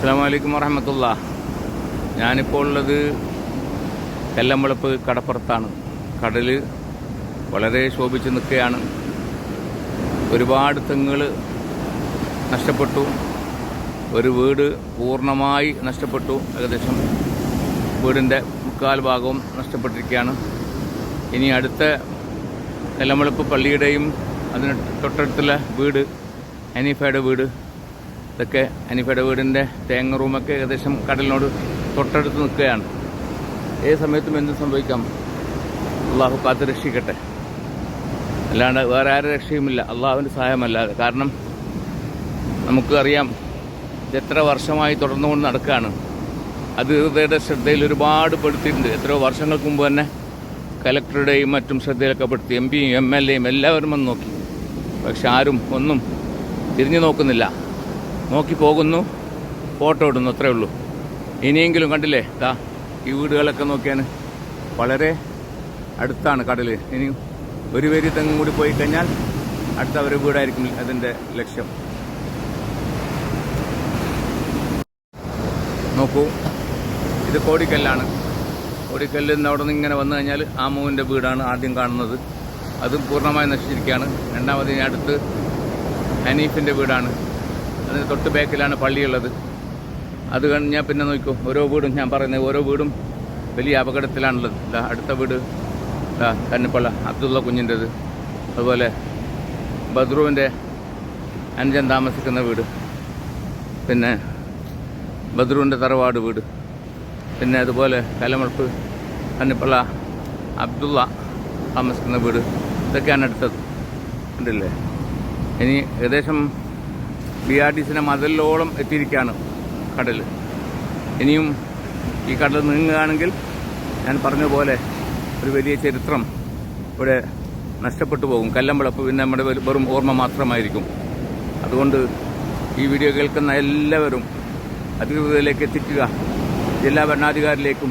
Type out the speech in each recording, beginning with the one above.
അസ്സാം വലൈക്കും വറഹമത്തുള്ള. ഞാനിപ്പോൾ ഉള്ളത് കല്ലമ്പളപ്പ് കടപ്പുറത്താണ്. കടൽ വളരെ ശോഭിച്ച് നിൽക്കുകയാണ്. ഒരുപാട് തെങ്ങുകൾ നഷ്ടപ്പെട്ടു. ഒരു വീട് പൂർണമായി നഷ്ടപ്പെട്ടു. ഏകദേശം വീടിന്റെ മുക്കാൽ ഭാഗവും നഷ്ടപ്പെട്ടിരിക്കുകയാണ്. ഇനി അടുത്ത കല്ലമ്പളപ്പ് പള്ളിയുടെയും അതിന് തൊട്ടടുത്തുള്ള വീട് അനീഫയുടെ വീട് ഇതൊക്കെ അനിഫയുടെ വീടിന്റെ തേങ്ങ റൂമൊക്കെ ഏകദേശം കടലിനോട് തൊട്ടടുത്ത് നിൽക്കുകയാണ്. ഏത് സമയത്തും എന്തും സംഭവിക്കാം. അള്ളാഹു കാത്ത് രക്ഷിക്കട്ടെ. അല്ലാണ്ട് വേറെ ആരും രക്ഷയുമില്ല. അള്ളാഹുവിന്റെ സഹായമല്ലാതെ. കാരണം നമുക്കറിയാം ഇത് എത്ര വർഷമായി തുടർന്നുകൊണ്ട് നടക്കുകയാണ്. അത് ഹൃദയുടെ ശ്രദ്ധയിൽ ഒരുപാട് പെടുത്തിയിട്ടുണ്ട്. എത്രയോ വർഷങ്ങൾക്ക് മുമ്പ് തന്നെ കലക്ടറുടെയും മറ്റും ശ്രദ്ധയിലൊക്കെ പെടുത്തി എം പിയും എം എൽ എയും എല്ലാവരും വന്ന് നോക്കി. പക്ഷെ ആരും ഒന്നും തിരിഞ്ഞു നോക്കുന്നില്ല. നോക്കി പോകുന്നു. ഫോട്ടോ ഇടുന്നു അത്രേ ഉള്ളൂ. ഇനിയെങ്കിലും കണ്ടില്ലേ? ദാ ഈ വീടുകളൊക്കെ നോക്കിയാണ്. വളരെ അടുത്താണ് കടൽ ഇനി ഒരു പേര് തെങ്ങും കൂടി പോയി കഴിഞ്ഞാൽ അടുത്ത ഒരു വീടായിരിക്കും അതിന്റെ ലക്ഷ്യം. നോക്കൂ ഇത് കോടിക്കല്ലാണ്. കോടിക്കല്ലിൽ നിന്ന് അവിടെ നിന്ന് ഇങ്ങനെ വന്നു കഴിഞ്ഞാൽ ആ ആമുവിന്റെ വീടാണ് ആദ്യം കാണുന്നത്. അതും പൂർണമായി നശിച്ചിരിക്കുകയാണ്. രണ്ടാമത് അടുത്ത് ഹനീഫിന്റെ വീടാണ്. അതിന് തൊട്ട് ബാക്കിലാണ് പള്ളിയുള്ളത്. അത് കഴിഞ്ഞാൽ പിന്നെ നോക്കൂ ഓരോ വീടും ഞാൻ പറയുന്നത് ഓരോ വീടും വലിയ അപകടത്തിലാണുള്ളത്. ഇതാ അടുത്ത വീട് ഇതാ കന്നിപ്പള്ള അബ്ദുള്ള കുഞ്ഞിന്റെത്. അതുപോലെ ബദ്രുവിന്റെ അഞ്ചൻ താമസിക്കുന്ന വീട്. പിന്നെ ബദ്രുവിന്റെ തറവാട് വീട്. പിന്നെ അതുപോലെ കലമുളപ്പ് കന്നിപ്പള്ള അബ്ദുള്ള താമസിക്കുന്ന വീട്. ഇതൊക്കെയാണ് അടുത്തത്. ഉണ്ടല്ലേ ഇനി ഏകദേശം ബി ആർ ടി സിന്റെ മതിലോളം എത്തിയിരിക്കുകയാണ് കടൽ ഇനിയും ഈ കടൽ നീങ്ങുകയാണെങ്കിൽ ഞാൻ പറഞ്ഞ പോലെ ഒരു വലിയ ചരിത്രം ഇവിടെ നഷ്ടപ്പെട്ടു പോകും. കല്ലമ്പളപ്പ് പിന്നെ നമ്മുടെ വെറും ഓർമ്മ മാത്രമായിരിക്കും. അതുകൊണ്ട് ഈ വീഡിയോ കേൾക്കുന്ന എല്ലാവരും അധികൃതരിലേക്ക് എത്തിക്കുക. ജില്ലാ ഭരണാധികാരിയിലേക്കും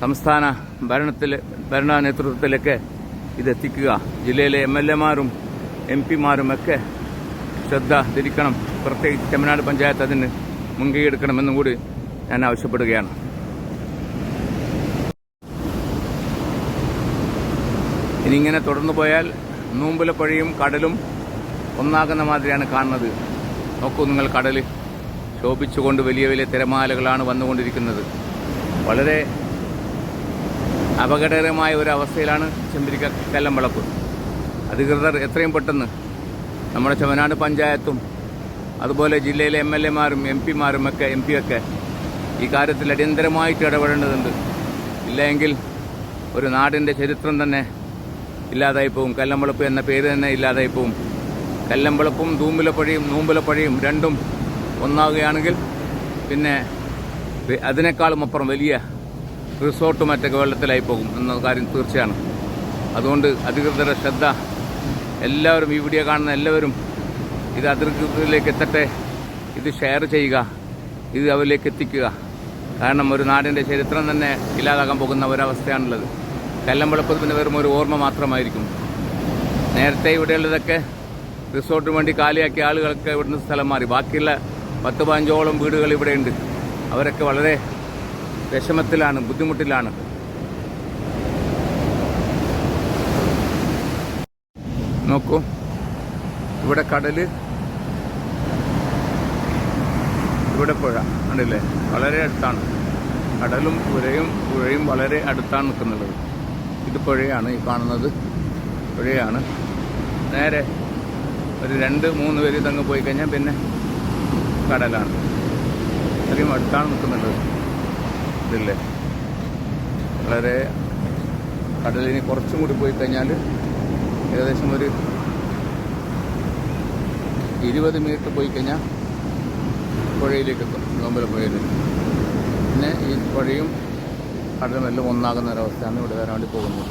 സംസ്ഥാന ഭരണത്തിലെ ഭരണ നേതൃത്വത്തിലൊക്കെ ഇതെത്തിക്കുക. ജില്ലയിലെ എം എൽ എമാരും എം പിമാരും ഒക്കെ ശ്രദ്ധ തിരിക്കണം. പ്രത്യേകിച്ച് ചെമ്മനാട് പഞ്ചായത്ത് അതിന് മുൻകൈ എടുക്കണമെന്നും കൂടി ഞാൻ ആവശ്യപ്പെടുകയാണ്. ഇനി ഇങ്ങനെ തുടർന്നു പോയാൽ നൂമ്പലപ്പുഴയും കടലും ഒന്നാകുന്ന മാതിരിയാണ് കാണുന്നത്. നോക്കൂ നിങ്ങൾ കടൽ ശോഭിച്ചുകൊണ്ട് വലിയ വലിയ തിരമാലകളാണ് വന്നുകൊണ്ടിരിക്കുന്നത്. വളരെ അപകടകരമായ ഒരു അവസ്ഥയിലാണ് ചെമ്പിരിക്ക കല്ലമ്പളപ്പ്. അധികൃതർ എത്രയും പെട്ടെന്ന് നമ്മുടെ ചെവനാട് പഞ്ചായത്തും അതുപോലെ ജില്ലയിലെ എം എൽ എമാരും എം പിമാരും ഒക്കെ എം പിയൊക്കെ ഈ കാര്യത്തിൽ അടിയന്തരമായിട്ട് ഇടപെടേണ്ടതുണ്ട്. ഇല്ലെങ്കിൽ ഒരു നാടിന്റെ ചരിത്രം തന്നെ ഇല്ലാതായി പോകും കല്ലമ്പളപ്പ് എന്ന പേര് തന്നെ ഇല്ലാതായി പോകും കല്ലമ്പളപ്പും തൂമ്പുലപ്പുഴയും നൂമ്പുലപ്പുഴയും രണ്ടും ഒന്നാവുകയാണെങ്കിൽ പിന്നെ അതിനേക്കാളും അപ്പുറം വലിയ റിസോർട്ടും മറ്റൊക്കെ വെള്ളത്തിലായി പോകും എന്ന കാര്യം തീർച്ചയാണ്. അതുകൊണ്ട് അധികൃതരുടെ ശ്രദ്ധ എല്ലാവരും ഈ വീഡിയോ കാണുന്ന എല്ലാവരും ഇത് അതിർത്തിയിലേക്ക് എത്തട്ടെ. ഇത് ഷെയർ ചെയ്യുക. ഇത് അവരിലേക്ക് എത്തിക്കുക. കാരണം ഒരു നാടിന്റെ ചരിത്രം തന്നെ ഇല്ലാതാകാൻ പോകുന്ന ഒരവസ്ഥയാണുള്ളത്. കല്ലമ്പളപ്പ് പിന്നെ വെറും ഒരു ഓർമ്മ മാത്രമായിരിക്കും. നേരത്തെ ഇവിടെയുള്ളതൊക്കെ റിസോർട്ടിന് വേണ്ടി കാലിയാക്കിയ ആളുകളൊക്കെ ഇവിടുന്ന് സ്ഥലം മാറി. ബാക്കിയുള്ള പത്ത് പതിനഞ്ചോളം വീടുകൾ ഇവിടെയുണ്ട്. അവരൊക്കെ വളരെ വിഷമത്തിലാണ് ബുദ്ധിമുട്ടിലാണ്. നോക്കൂ. ഇവിടെ കടൽ ഇവിടെ പുഴ കണ്ടില്ലേ? വളരെ അടുത്താണ്. കടലും പുഴയും പുഴയും വളരെ അടുത്താണ് നിൽക്കുന്നത്. ഇത് പുഴയാണ് ഈ കാണുന്നത് പുഴയാണ്. നേരെ ഒരു രണ്ട് മൂന്ന് പേര് ഇതങ്ങ് പോയി കഴിഞ്ഞാൽ പിന്നെ കടലാണ്. അത്രയും അടുത്താണ് നിൽക്കുന്നത് ഇതില്ലേ? വളരെ കടലിന് കുറച്ചും കൂടി പോയി കഴിഞ്ഞാൽ ഏകദേശം ഒരു ഇരുപത് മീറ്റർ പോയി കഴിഞ്ഞാൽ പുഴയിലേക്ക് എത്തും നോമ്പല പുഴയിൽ പിന്നെ ഈ പുഴയും കടലും എല്ലാം ഒന്നാകുന്ന ഒരവസ്ഥയാണ് ഇവിടെ വരാൻ വേണ്ടി പോകുന്നത്.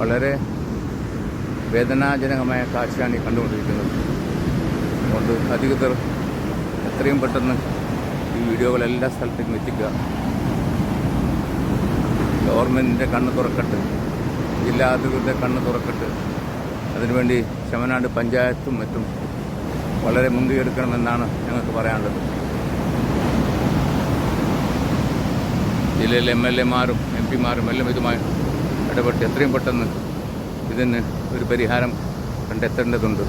വളരെ വേദനാജനകമായ കാഴ്ചയാണ് ഈ കണ്ടുകൊണ്ടിരിക്കുന്നത്. അതുകൊണ്ട് അധികൃതർ എത്രയും പെട്ടെന്ന് ഈ വീഡിയോകൾ എല്ലാ സ്ഥലത്തേക്കും എത്തിക്കുക. ഗവൺമെന്റിന്റെ കണ്ണ് തുറക്കട്ടെ. ജില്ലാ അധികൃതരുടെ കണ്ണ് തുറക്കിട്ട് അതിനുവേണ്ടി ശമനാട് പഞ്ചായത്തും മറ്റും വളരെ മുൻകൈയെടുക്കണമെന്നാണ് ഞങ്ങൾക്ക് പറയാനുള്ളത്. ജില്ലയിലെ എം എൽ എമാരും എം പിമാരും എല്ലാം ഇതുമായി ഇടപെട്ട് എത്രയും പെട്ടെന്ന് ഇതിന് ഒരു പരിഹാരം കണ്ടെത്തേണ്ടതുണ്ട്.